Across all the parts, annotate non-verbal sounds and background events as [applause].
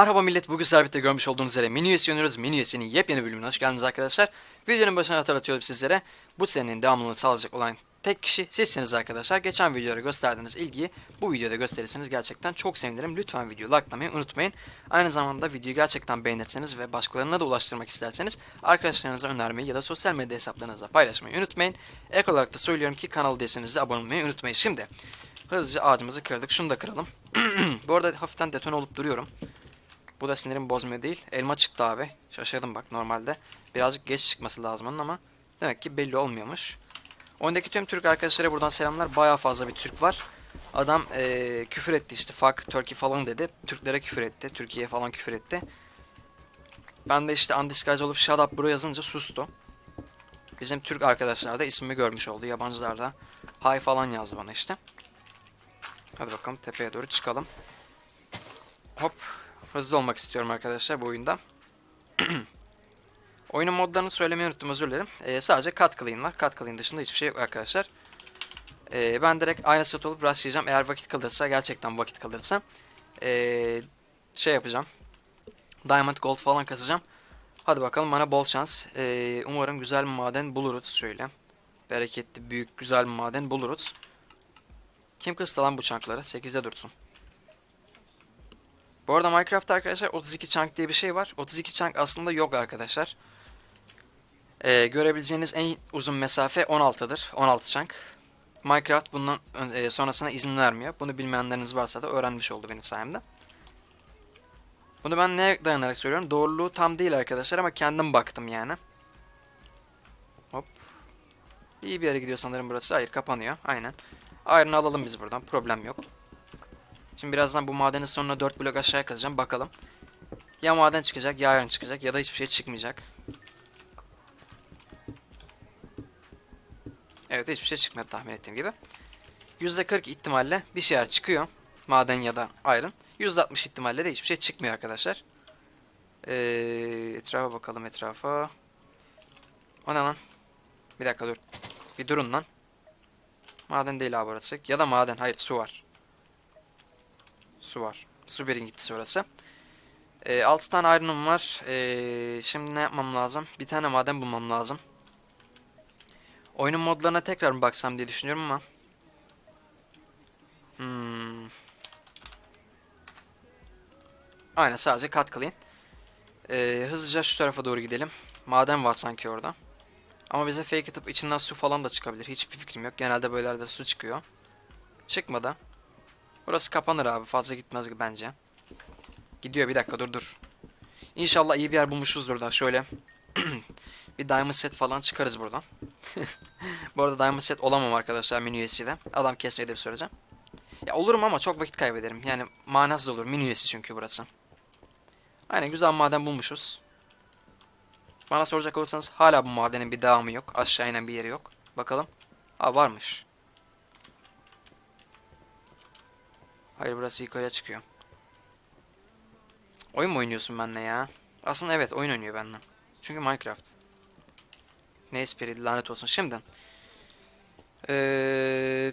Merhaba millet, bugün Servet'te görmüş olduğunuz üzere mini üyesi oynuyoruz. Mini üyesinin yepyeni bölümüne hoş geldiniz arkadaşlar. Videonun başına hatırlatıyorum sizlere. Bu serinin devamlılığını sağlayacak olan tek kişi sizsiniz arkadaşlar. Geçen videolara gösterdiğiniz ilgiyi bu videoda gösterirseniz gerçekten çok sevinirim. Lütfen videoyu likelamayı unutmayın. Aynı zamanda videoyu gerçekten beğenirseniz ve başkalarına da ulaştırmak isterseniz arkadaşlarınıza önermeyi ya da sosyal medya hesaplarınızda paylaşmayı unutmayın. Ek olarak da söylüyorum ki kanal değilseniz de abone olmayı unutmayın. Şimdi hızlıca ağacımızı kırdık. Şunu da kıralım. [clears throat] bu arada hafiften detone olup duruyorum. Bu da sinirim bozmuyor değil. Elma çıktı abi. Şaşırdım bak normalde. Birazcık geç çıkması lazım onun ama demek ki belli olmuyormuş. Oyundaki tüm Türk arkadaşlara buradan selamlar. Baya fazla bir Türk var. Adam eee, küfür etti işte. Fuck Turkey falan dedi. Türklere küfür etti. Türkiye'ye falan küfür etti. Ben de işte undisguised olup shut up bro yazınca sustu. Bizim Türk arkadaşlar da ismimi görmüş oldu. Yabancılar da hi falan yazdı bana işte. Hadi bakalım tepeye doğru çıkalım. Hop hızlı olmak istiyorum arkadaşlar bu oyunda. [clears throat] Oyunun modlarını söylemeyi unuttum özür dilerim. Ee, sadece cut clean var. Cut clean dışında hiçbir şey yok arkadaşlar. Ee, ben direkt aynı set olup rushlayacağım. Eğer vakit kalırsa gerçekten vakit kalırsa ee, şey yapacağım. Diamond gold falan kasacağım. Hadi bakalım bana bol şans. Ee, umarım güzel bir maden buluruz şöyle. Bereketli, büyük, güzel bir maden buluruz. Kim kıstı lan bu çankları? 8'de dursun. Bu arada Minecraft arkadaşlar 32 chunk diye bir şey var. 32 chunk aslında yok arkadaşlar. Ee, görebileceğiniz en uzun mesafe 16'dır. 16 chunk. Minecraft bundan e, sonrasına izin vermiyor. Bunu bilmeyenleriniz varsa da öğrenmiş oldu benim sayemde. Bunu ben neye dayanarak söylüyorum? Doğruluğu tam değil arkadaşlar ama kendim baktım yani. Hop. İyi bir yere gidiyor sanırım burası. Hayır kapanıyor. Aynen. Iron'ı alalım biz buradan. Problem yok. Şimdi birazdan bu madenin sonuna 4 blok aşağıya kazacağım. Bakalım. Ya maden çıkacak ya iron çıkacak ya da hiçbir şey çıkmayacak. Evet hiçbir şey çıkmadı tahmin ettiğim gibi. %40 ihtimalle bir şeyler çıkıyor. Maden ya da iron. %60 ihtimalle de hiçbir şey çıkmıyor arkadaşlar. Ee, etrafa bakalım etrafa. O ne lan? Bir dakika dur. Bir durun lan. Maden değil abi. Ya da maden. Hayır su var. Su var. Su birinkitisi orası. Ee, 6 tane iron'um var. Ee, şimdi ne yapmam lazım? Bir tane maden bulmam lazım. Oyunun modlarına tekrar mı baksam diye düşünüyorum ama. Hmm. Aynen sadece cut clean. Ee, hızlıca şu tarafa doğru gidelim. Maden var sanki orada. Ama bize fake atıp içinden su falan da çıkabilir. Hiçbir fikrim yok. Genelde böylelerde su çıkıyor. Çıkmadı. Burası kapanır abi. Fazla gitmez bence. Gidiyor bir dakika dur dur. İnşallah iyi bir yer bulmuşuzdur da şöyle. [clears throat] bir diamond set falan çıkarız buradan. [laughs] Bu arada diamond set olamam arkadaşlar mini üyesiyle. Adam kesmedi bir sürece. Ya olurum ama çok vakit kaybederim. Yani manasız olur. Mini üyesi çünkü burası. Aynen güzel maden bulmuşuz. Bana soracak olursanız hala bu madenin bir devamı yok. Aşağı inen bir yeri yok. Bakalım. Aa varmış. Hayır burası yukarıya çıkıyor. Oyun mu oynuyorsun benimle ya? Aslında evet oyun oynuyor benimle. Çünkü Minecraft. Ne espriydi lanet olsun. Şimdi. Ee,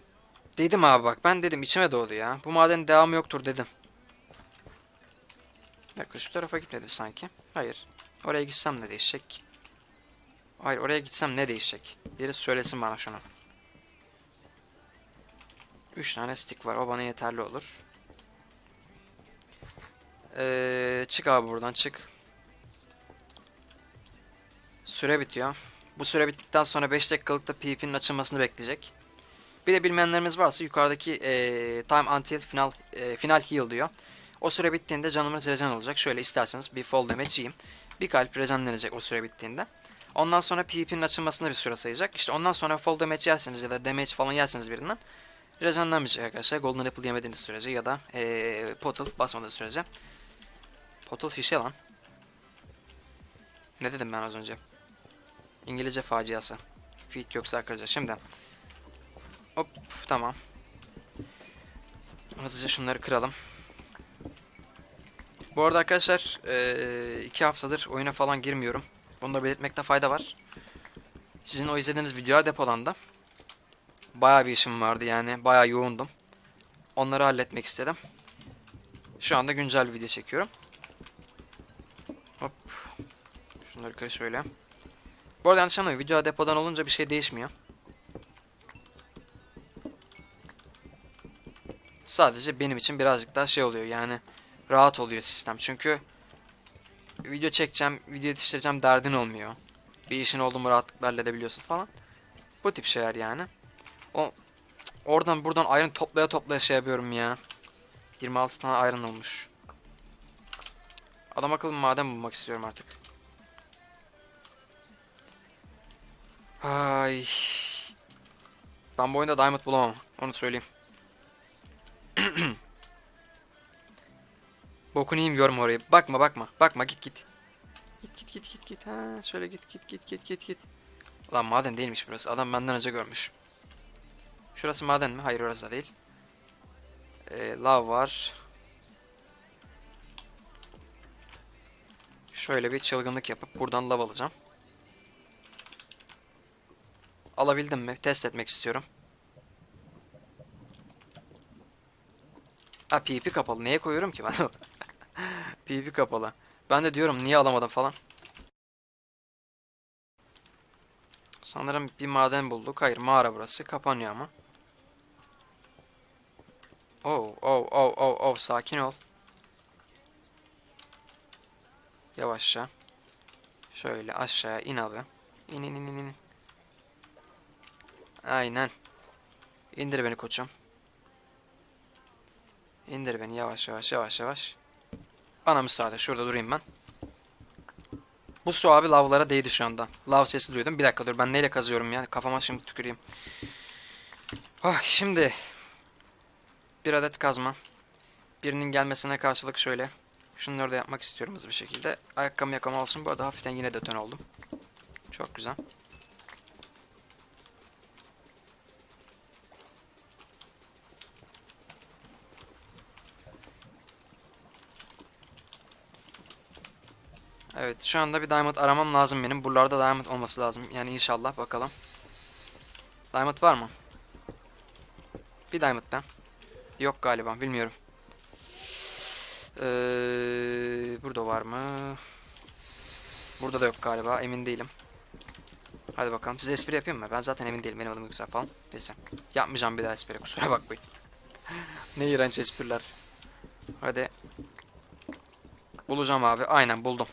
dedim abi bak ben dedim içime doğdu ya. Bu madenin devamı yoktur dedim. Bir şu tarafa gitmedim sanki. Hayır. Oraya gitsem ne değişecek? Hayır oraya gitsem ne değişecek? Biri söylesin bana şunu. 3 tane stick var. O bana yeterli olur. Ee, çık abi buradan çık. Süre bitiyor. Bu süre bittikten sonra 5 dakikalıkta PvP'nin açılmasını bekleyecek. Bir de bilmeyenlerimiz varsa yukarıdaki ee, time until final ee, final heal diyor. O süre bittiğinde canımız rejen olacak. Şöyle isterseniz bir fall damage yiyeyim. Bir kalp rejenlenecek o süre bittiğinde. Ondan sonra PvP'nin açılmasına bir süre sayacak. İşte ondan sonra fall damage yerseniz ya da damage falan yerseniz birinden rejenlenmeyecek arkadaşlar. Golden Apple yemediğiniz sürece ya da ee, Portal basmadığınız sürece. Portal şişe lan. Ne dedim ben az önce? İngilizce faciası. Feet yoksa arkadaşlar. Şimdi. Hop tamam. Hızlıca şunları kıralım. Bu arada arkadaşlar eee, iki haftadır oyuna falan girmiyorum. Bunu da belirtmekte fayda var. Sizin o izlediğiniz videolar depolandı. Bayağı bir işim vardı yani. Bayağı yoğundum. Onları halletmek istedim. Şu anda güncel video çekiyorum. şunları yukarı şöyle. Bu arada yanlış anlamayın. Video depodan olunca bir şey değişmiyor. Sadece benim için birazcık daha şey oluyor yani rahat oluyor sistem. Çünkü video çekeceğim, video yetiştireceğim derdin olmuyor. Bir işin oldu mu rahatlıkla halledebiliyorsun falan. Bu tip şeyler yani. O oradan buradan ayrın toplaya toplaya şey yapıyorum ya. 26 tane ayrın olmuş. Adam akıllı maden bulmak istiyorum artık. Ay. Ben bu oyunda diamond bulamam. Onu söyleyeyim. [clears throat] Bokunu yiyeyim görme orayı. Bakma bakma. Bakma git git. Git git git git git. Ha şöyle git git git git git git. Ulan maden değilmiş burası. Adam benden önce görmüş. Şurası maden mi? Hayır orası da değil. Ee, lav var. Şöyle bir çılgınlık yapıp buradan lav alacağım. Alabildim mi? Test etmek istiyorum. Ha PP kapalı. Neye koyuyorum ki ben? [laughs] PP kapalı. Ben de diyorum niye alamadım falan. Sanırım bir maden bulduk. Hayır mağara burası. Kapanıyor ama. Oh oh oh oh oh sakin ol. Yavaşça. Şöyle aşağıya in abi. İn in in in. Aynen. İndir beni koçum. İndir beni yavaş yavaş yavaş yavaş. Bana müsaade şurada durayım ben. Bu su abi lavlara değdi şu anda. Lav sesi duydum. Bir dakika dur ben neyle kazıyorum ya. Kafama şimdi tüküreyim. Ah şimdi. Bir adet kazma. Birinin gelmesine karşılık şöyle. Şunları da yapmak istiyorum hızlı bir şekilde. Ayakkabı yakama olsun. Bu arada hafiften yine deton oldum. Çok güzel. Evet şu anda bir diamond aramam lazım benim. Buralarda diamond olması lazım. Yani inşallah bakalım. Diamond var mı? Bir diamond ben. Yok galiba bilmiyorum. Ee, burada var mı? Burada da yok galiba emin değilim. Hadi bakalım size espri yapayım mı? Ben zaten emin değilim benim adım Yüksel falan. Neyse. Yapmayacağım bir daha espri kusura bakmayın. [laughs] ne iğrenç espriler. Hadi. Bulacağım abi. Aynen buldum.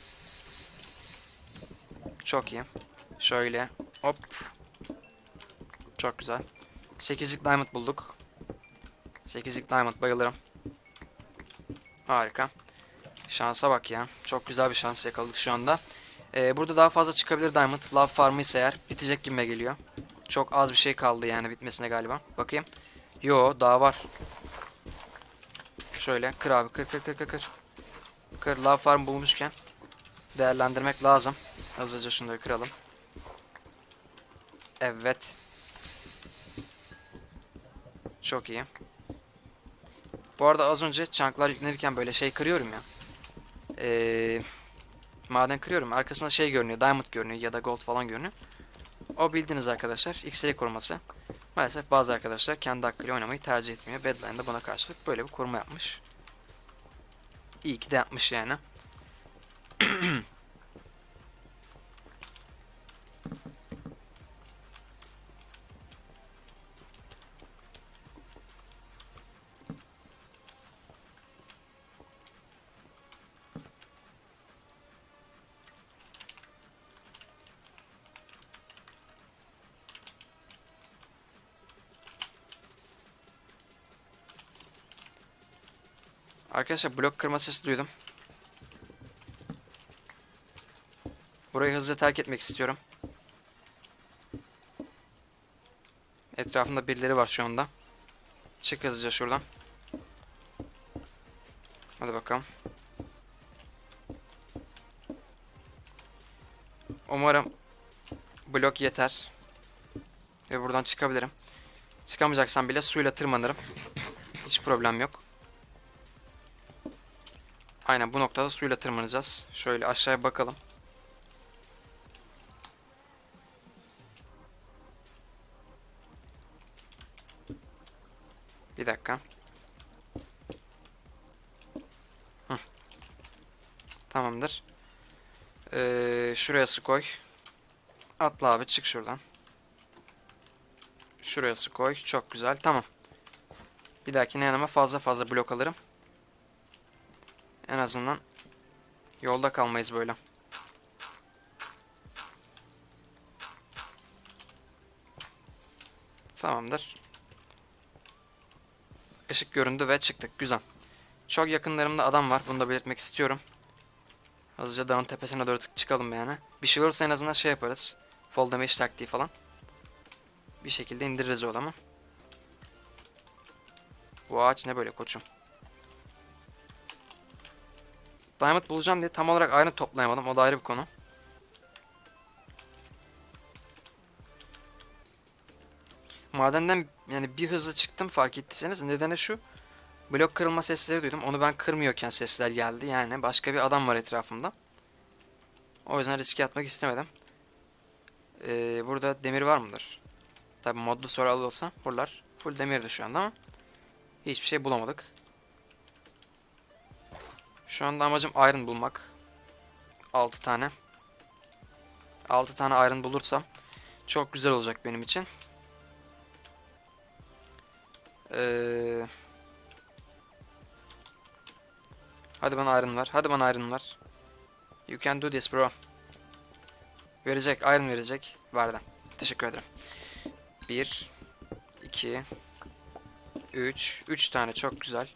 Çok iyi. Şöyle. Hop. Çok güzel. 8'lik diamond bulduk. 8'lik diamond bayılırım. Harika. Şansa bak ya. Çok güzel bir şans yakaladık şu anda. Ee, burada daha fazla çıkabilir diamond. Love farmı ise eğer bitecek gibime geliyor. Çok az bir şey kaldı yani bitmesine galiba. Bakayım. Yo daha var. Şöyle kır abi kır kır kır kır kır. Kır love farm bulmuşken değerlendirmek lazım. Hızlıca şunları kıralım. Evet. Çok iyi. Bu arada az önce çanklar yüklenirken böyle şey kırıyorum ya. Ee, maden kırıyorum. Arkasında şey görünüyor. Diamond görünüyor ya da gold falan görünüyor. O bildiğiniz arkadaşlar XL koruması. Maalesef bazı arkadaşlar kendi hakkıyla oynamayı tercih etmiyor. Badline de buna karşılık böyle bir koruma yapmış. İyi ki de yapmış yani. [clears throat] Arkadaşlar blok kırma sesi duydum. Burayı hızlıca terk etmek istiyorum. Etrafımda birileri var şu anda. Çık hızlıca şuradan. Hadi bakalım. Umarım blok yeter. Ve buradan çıkabilirim. Çıkamayacaksam bile suyla tırmanırım. Hiç problem yok. Aynen bu noktada suyla tırmanacağız. Şöyle aşağıya bakalım. Bir dakika. Hı. Tamamdır. Ee, şuraya su koy. Atla abi çık şuradan. Şuraya su koy. Çok güzel. Tamam. Bir dahakine yanıma fazla fazla blok alırım. En azından yolda kalmayız böyle. Tamamdır. Işık göründü ve çıktık. Güzel. Çok yakınlarımda adam var. Bunu da belirtmek istiyorum. Hızlıca dağın tepesine doğru çıkalım yani. Bir şey olursa en azından şey yaparız. Fall damage taktiği falan. Bir şekilde indiririz o adamı. Bu ağaç ne böyle koçum? Diamond bulacağım diye tam olarak aynı toplayamadım. O da ayrı bir konu. Madenden yani bir hızlı çıktım fark ettiyseniz. Nedeni şu. Blok kırılma sesleri duydum. Onu ben kırmıyorken sesler geldi. Yani başka bir adam var etrafımda. O yüzden riske atmak istemedim. Ee, burada demir var mıdır? Tabi modlu soru alırsa buralar full demirdi şu anda ama hiçbir şey bulamadık. Şu anda amacım iron bulmak. 6 tane. 6 tane iron bulursam çok güzel olacak benim için. Ee, hadi bana iron ver. Hadi bana iron ver. You can do this bro. Verecek. Iron verecek. Verdi. Teşekkür ederim. 1 2 3 3 tane çok güzel.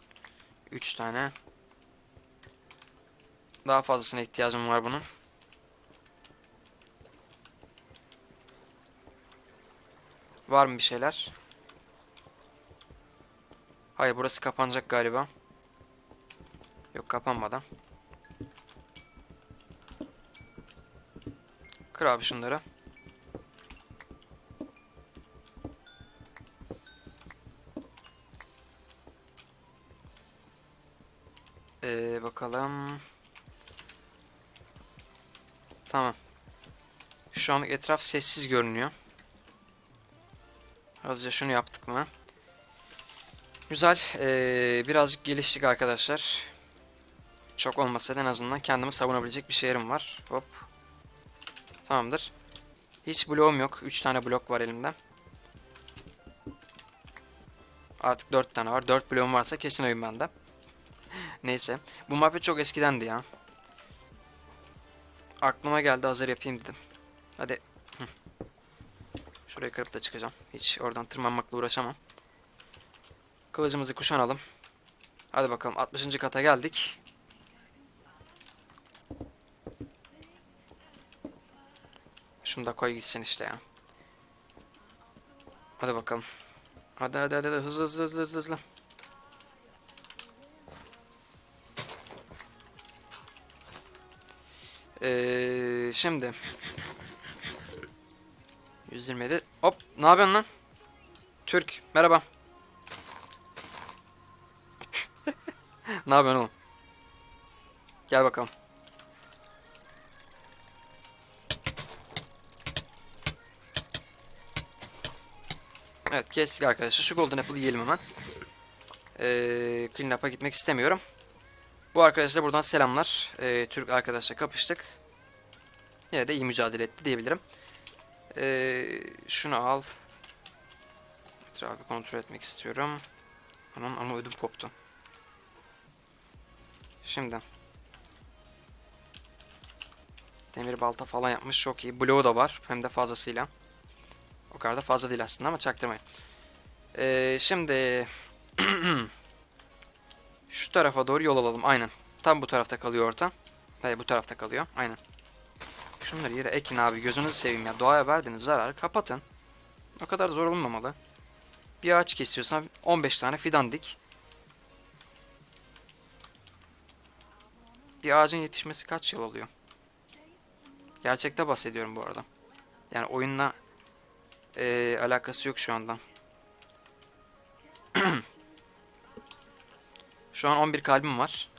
3 tane. Daha fazlasına ihtiyacım var bunun. Var mı bir şeyler? Hayır burası kapanacak galiba. Yok kapanmadan. Kır abi şunları. Ee, bakalım. Tamam. Şu an etraf sessiz görünüyor. Hızlıca şunu yaptık mı? Güzel. Ee, birazcık geliştik arkadaşlar. Çok olmasa da en azından kendimi savunabilecek bir şehrim var. Hop. Tamamdır. Hiç bloğum yok. 3 tane blok var elimde. Artık 4 tane var. 4 bloğum varsa kesin oyun bende. [laughs] Neyse. Bu muhabbet çok eskidendi ya. Aklıma geldi hazır yapayım dedim. Hadi. Hı. Şurayı kırıp da çıkacağım. Hiç oradan tırmanmakla uğraşamam. Kılıcımızı kuşanalım. Hadi bakalım 60. kata geldik. Şunu da koy gitsin işte ya. Hadi bakalım. Hadi hadi hadi, hadi. hızlı hızlı hızlı hızlı hızlı. Ee, şimdi 127 hop ne yapıyorsun lan? Türk merhaba. [laughs] ne yapıyorsun oğlum? Gel bakalım. Evet kestik arkadaşlar. Şu golden apple yiyelim hemen. Ee, clean up'a gitmek istemiyorum. Bu arkadaşlar buradan selamlar. Ee, Türk arkadaşla kapıştık. Yine de iyi mücadele etti diyebilirim. Ee, şunu al. Etrafı kontrol etmek istiyorum. Anam ama ödüm koptu. Şimdi. Demir balta falan yapmış çok iyi. Bloğu da var hem de fazlasıyla. O kadar da fazla değil aslında ama çaktırmayın. Ee, şimdi [clears throat] şu tarafa doğru yol alalım. Aynen. Tam bu tarafta kalıyor orta. Hayır bu tarafta kalıyor. Aynen. Şunları yere ekin abi. Gözünüzü seveyim ya. Doğaya verdiğiniz zararı kapatın. O kadar zor olmamalı. Bir ağaç kesiyorsan 15 tane fidan dik. Bir ağacın yetişmesi kaç yıl oluyor? Gerçekte bahsediyorum bu arada. Yani oyunla e, alakası yok şu anda. [clears throat] Şu an 11 kalbim var.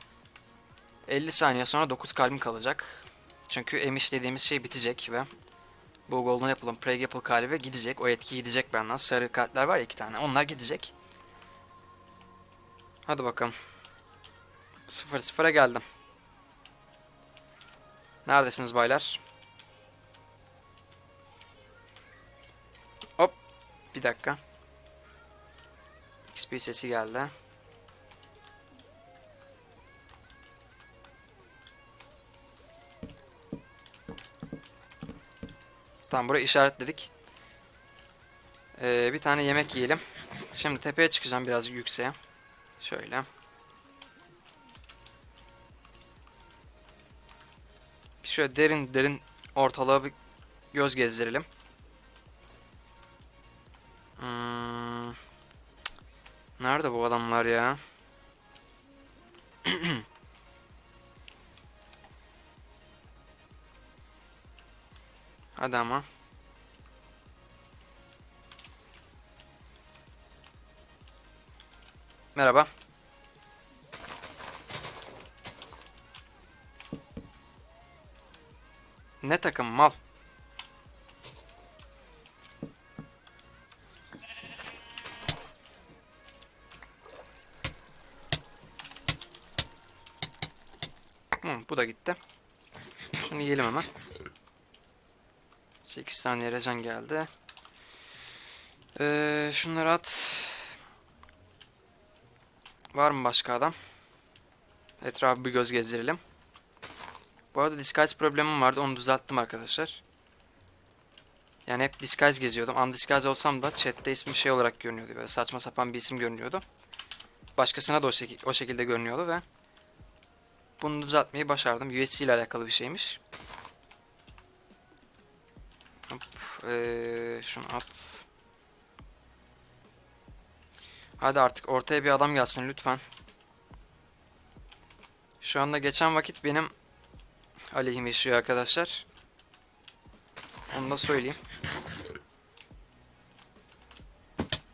50 saniye sonra 9 kalbim kalacak. Çünkü emiş dediğimiz şey bitecek ve bu Golden Apple'ın Plague Apple kalbi gidecek. O etki gidecek benden. Sarı kartlar var ya iki tane. Onlar gidecek. Hadi bakalım. 0-0'a geldim. Neredesiniz baylar? Hop. Bir dakika. XP sesi geldi. Tamam burayı işaretledik. Ee, bir tane yemek yiyelim. Şimdi tepeye çıkacağım biraz yükseğe. Şöyle. Şöyle derin derin ortalığa bir göz gezdirelim. Hmm. Nerede bu adamlar ya? [clears throat] Hadi ama. Merhaba. Ne takım mal? Hı, bu da gitti. Şunu yiyelim hemen. 8 tane recan geldi. Ee, şunları at. Var mı başka adam? Etrafı bir göz gezdirelim. Bu arada disguise problemim vardı. Onu düzelttim arkadaşlar. Yani hep disguise geziyordum. Undisguise olsam da chatte ismim şey olarak görünüyordu. Böyle saçma sapan bir isim görünüyordu. Başkasına da o, şekil, o şekilde görünüyordu ve bunu düzeltmeyi başardım. USC ile alakalı bir şeymiş. Hop, ee, şunu at. Hadi artık ortaya bir adam gelsin lütfen. Şu anda geçen vakit benim aleyhime işiyor arkadaşlar. Onu da söyleyeyim.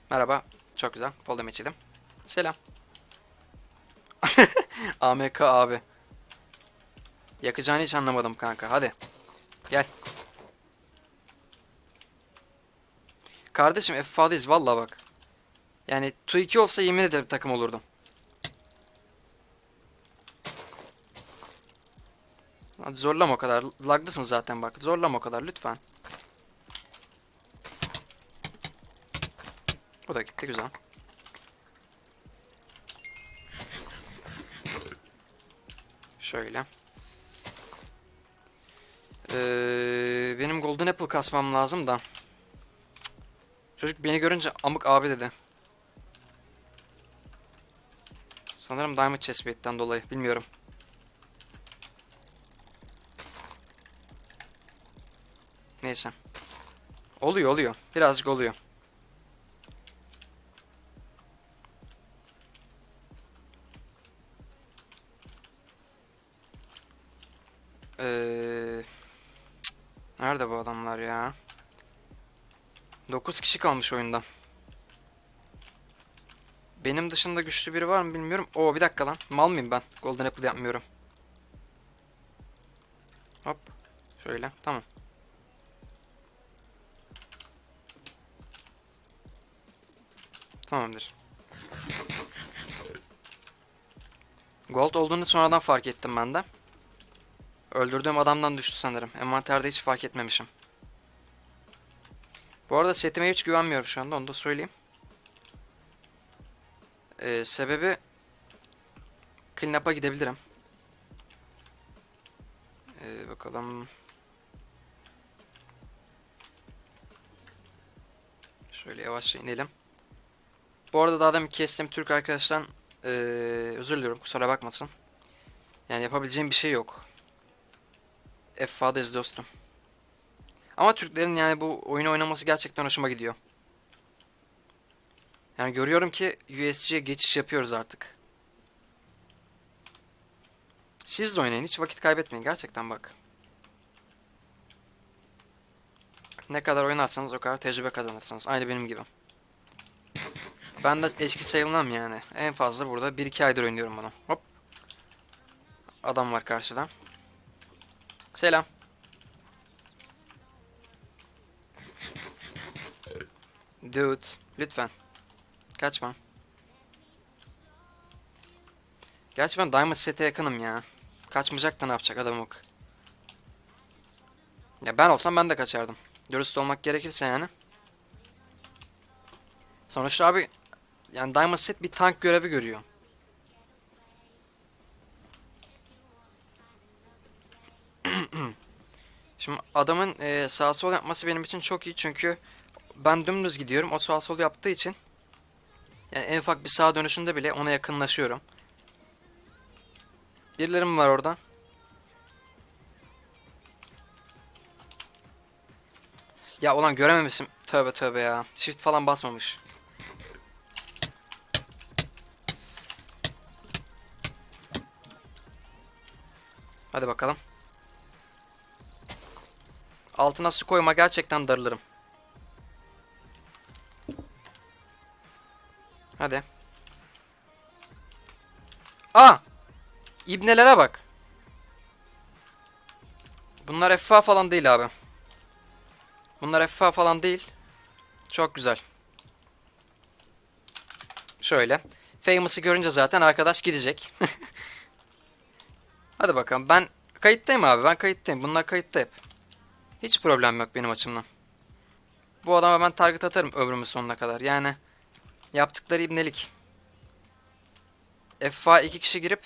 Merhaba. Çok güzel. Fall damage yedim. Selam. [laughs] AMK abi. Yakacağını hiç anlamadım kanka. Hadi. Gel. Kardeşim F-Fadayız valla bak. Yani 2 olsa yemin ederim takım olurdum. Hadi zorlama o kadar. Lagdasın zaten bak. Zorlama o kadar lütfen. Bu da gitti güzel. Şöyle. Ee, benim Golden Apple kasmam lazım da. Çocuk beni görünce amık abi dedi. Sanırım Diamond Chestplate'den dolayı. Bilmiyorum. Neyse. Oluyor oluyor. Birazcık oluyor. Ee, cık, nerede bu adamlar ya? 9 kişi kalmış oyunda. Benim dışında güçlü biri var mı bilmiyorum. Oo bir dakika lan. Mal mıyım ben? Golden Apple yapmıyorum. Hop. Şöyle. Tamam. Tamamdır. Gold olduğunu sonradan fark ettim ben de. Öldürdüğüm adamdan düştü sanırım. Envanterde hiç fark etmemişim. Bu arada setime hiç güvenmiyorum şu anda onu da söyleyeyim. Ee, sebebi clean up'a gidebilirim. Ee, bakalım. Şöyle yavaşça inelim. Bu arada daha demin kestim Türk arkadaştan ee, özür diliyorum kusura bakmasın. Yani yapabileceğim bir şey yok. F-Fadez dostum. Ama Türklerin yani bu oyunu oynaması gerçekten hoşuma gidiyor. Yani görüyorum ki USG'ye geçiş yapıyoruz artık. Siz de oynayın hiç vakit kaybetmeyin gerçekten bak. Ne kadar oynarsanız o kadar tecrübe kazanırsınız. Aynı benim gibi. Ben de eski sayılmam yani. En fazla burada 1-2 aydır oynuyorum bunu. Hop. Adam var karşıda. Selam. Dude, lütfen. Kaçma. Gerçi ben Diamond Set'e yakınım ya. Kaçmayacak da ne yapacak adam ok. Ya ben olsam ben de kaçardım. Dürüst olmak gerekirse yani. Sonuçta abi yani Diamond Set bir tank görevi görüyor. [clears throat] Şimdi adamın e, sağ sol yapması benim için çok iyi çünkü ben dümdüz gidiyorum. O sağ sol yaptığı için yani en ufak bir sağa dönüşünde bile ona yakınlaşıyorum. Birileri mi var orada? Ya ulan görememişim. Tövbe tövbe ya. Shift falan basmamış. Hadi bakalım. Altına su koyma gerçekten darılırım. Hadi. Aa! İbnelere bak. Bunlar FA falan değil abi. Bunlar FA falan değil. Çok güzel. Şöyle. Famous'ı görünce zaten arkadaş gidecek. [laughs] Hadi bakalım. Ben kayıttayım abi. Ben kayıttayım. Bunlar kayıtta hep. Hiç problem yok benim açımdan. Bu adama ben target atarım ömrümün sonuna kadar. Yani yaptıkları ibnelik. FA iki kişi girip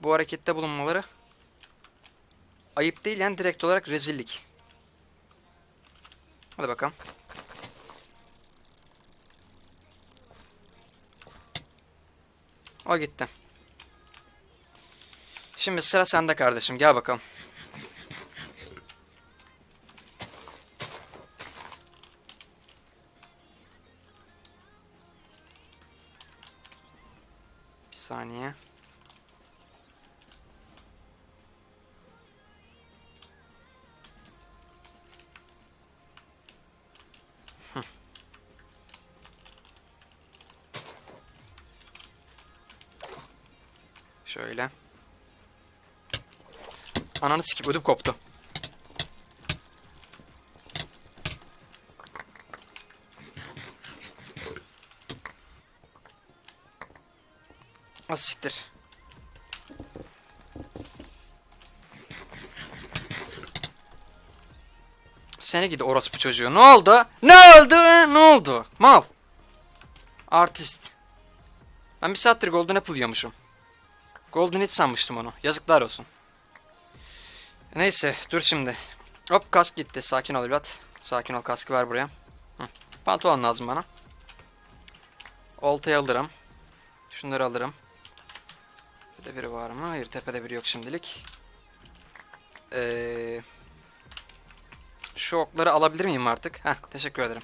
bu harekette bulunmaları ayıp değil yani direkt olarak rezillik. Hadi bakalım. O gitti. Şimdi sıra sende kardeşim. Gel bakalım. Saniye. Şöyle. Ananı sikip ödüm koptu. Az siktir. Seni gidi orospu çocuğu. Ne oldu? Ne oldu? Ne oldu? Mal. Artist. Ben bir saattir Golden Apple yiyormuşum. Golden Hit sanmıştım onu. Yazıklar olsun. Neyse dur şimdi. Hop kask gitti. Sakin ol evlat. Sakin ol kaskı ver buraya. Hı. Pantolon lazım bana. Oltayı alırım. Şunları alırım. Tepede biri var mı? Hayır tepede biri yok şimdilik. Ee, şu okları alabilir miyim artık? Heh teşekkür ederim.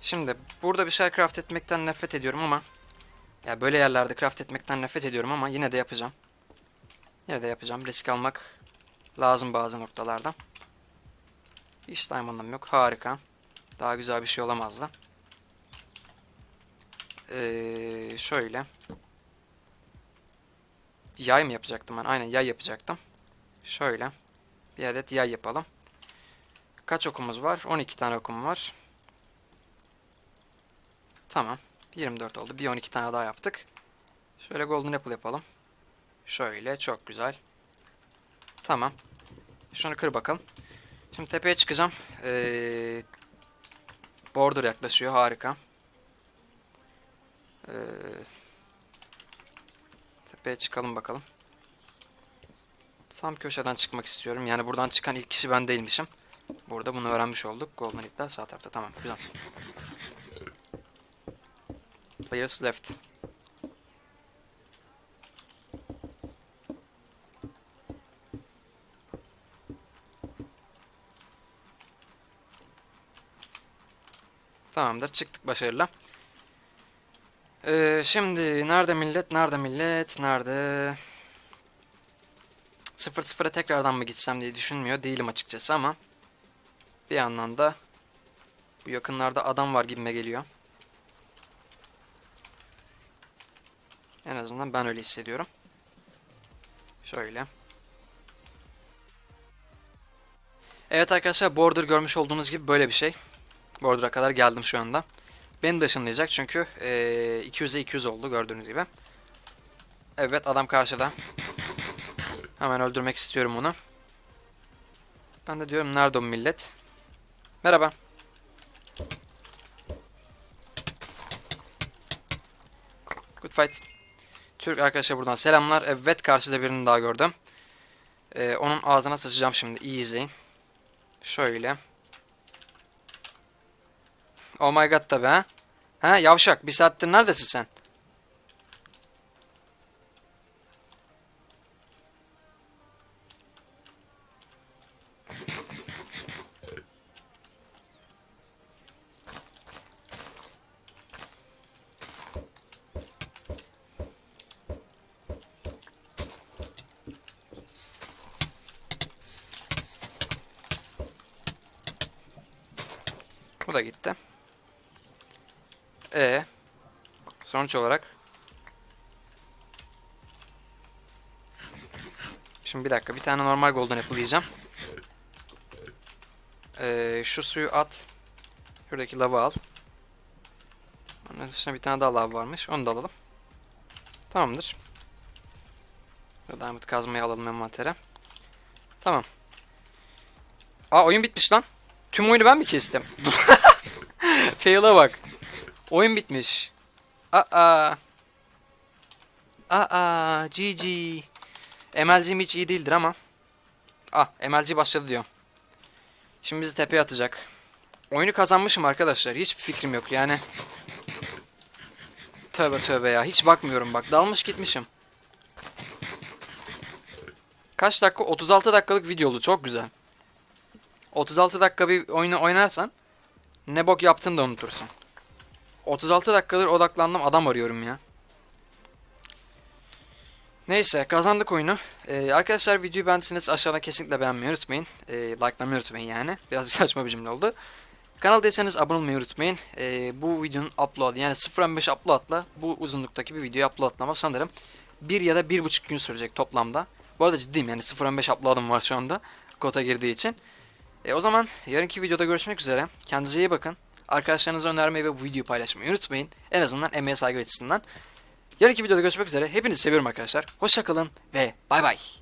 Şimdi burada bir şey craft etmekten nefret ediyorum ama ya böyle yerlerde craft etmekten nefret ediyorum ama yine de yapacağım. Yine de yapacağım. Risk almak lazım bazı noktalarda. Hiç diamond'ım yok. Harika. Daha güzel bir şey olamazdı. Ee, şöyle. Yay mı yapacaktım ben? Aynen yay yapacaktım. Şöyle. Bir adet yay yapalım. Kaç okumuz var? 12 tane okum var. Tamam. 24 oldu. Bir 12 tane daha yaptık. Şöyle golden apple yapalım. Şöyle çok güzel. Tamam. Şunu kır bakalım. Şimdi tepeye çıkacağım. Ee, border yaklaşıyor. Harika. Ee, tepeye çıkalım bakalım. Tam köşeden çıkmak istiyorum. Yani buradan çıkan ilk kişi ben değilmişim. Burada bunu öğrenmiş olduk. Golden iptal sağ tarafta. Tamam. Güzel. Players left. Tamamdır. Çıktık başarıyla. Ee, şimdi nerede millet? Nerede millet? Nerede? 0-0'a tekrardan mı gitsem diye düşünmüyor değilim açıkçası ama bir yandan da bu yakınlarda adam var gibime geliyor. En azından ben öyle hissediyorum. Şöyle. Evet arkadaşlar border görmüş olduğunuz gibi böyle bir şey. Border'a kadar geldim şu anda. Beni de ışınlayacak çünkü e, 200'e 200 oldu gördüğünüz gibi. Evet adam karşıda. Hemen öldürmek istiyorum onu. Ben de diyorum nerede o millet? Merhaba. Good fight. Türk arkadaşa buradan selamlar. Evet karşıda birini daha gördüm. Ee, onun ağzına sıçacağım şimdi. İyi izleyin. Şöyle. Oh my god tabi ha. Ha yavşak bir saattir neredesin sen? Bu da gitti. E sonuç olarak Şimdi bir dakika bir tane normal golden apple yiyeceğim. Ee, şu suyu at. Şuradaki lava al. Onun dışında bir tane daha lav varmış. Onu da alalım. Tamamdır. Diamond kazmayı alalım envantere. Tamam. Aa oyun bitmiş lan. Tüm oyunu ben mi kestim? [laughs] Fail'a bak. Oyun bitmiş. Aa. Aa, GG. MLG'm hiç iyi değildir ama. Ah, MLG başladı diyor. Şimdi bizi tepeye atacak. Oyunu kazanmışım arkadaşlar. Hiçbir fikrim yok yani. Tövbe tövbe ya. Hiç bakmıyorum bak. Dalmış gitmişim. Kaç dakika? 36 dakikalık video oldu. Çok güzel. 36 dakika bir oyunu oynarsan ne bok yaptın da unutursun. 36 dakikadır odaklandım adam arıyorum ya. Neyse kazandık oyunu. Ee, arkadaşlar videoyu beğendiyseniz aşağıda kesinlikle beğenmeyi unutmayın. Ee, likelamayı unutmayın yani. Biraz [laughs] saçma bir cümle oldu. Kanal değilseniz abone olmayı unutmayın. Ee, bu videonun upload yani 0.15 uploadla bu uzunluktaki bir videoyu uploadlama sanırım 1 ya da 1.5 gün sürecek toplamda. Bu arada ciddiyim yani 0.15 upload'ım var şu anda. Kota girdiği için. E, o zaman yarınki videoda görüşmek üzere. Kendinize iyi bakın. Arkadaşlarınıza önermeyi ve bu videoyu paylaşmayı unutmayın. En azından emeğe saygı açısından. Yarınki videoda görüşmek üzere. Hepinizi seviyorum arkadaşlar. Hoşçakalın ve bay bay.